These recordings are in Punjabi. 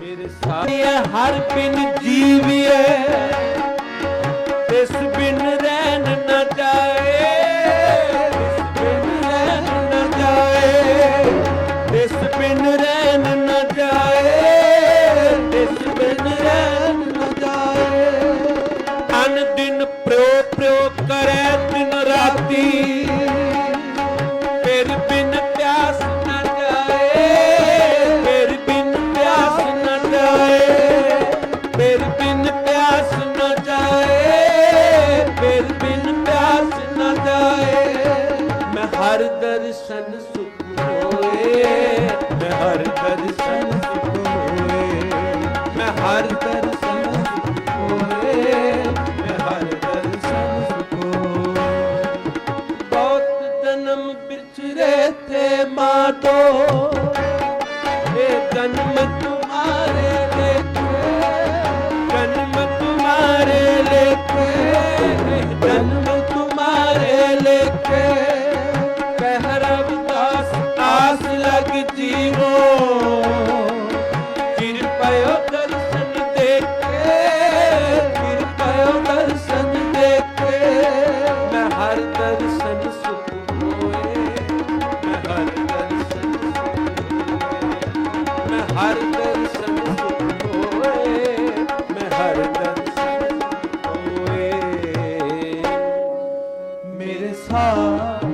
ਮੇਰੇ ਸਾਰਿਆ ਹਰ ਪਿੰਨ ਜੀਵੀਏ ਤਿਸ ਬਿਨ ਮੈਂ ਹਰ ਦਰਸ਼ਨ ਸੁਖ ਹੋਏ ਮੈਂ ਹਰ ਦਰਸ਼ਨ ਮੇਰੇ ਸਾਹ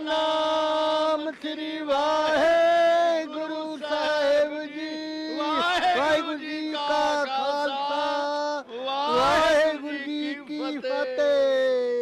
ਸਤਨਾਮ ਸ੍ਰੀ ਵਾਹਿਗੁਰੂ।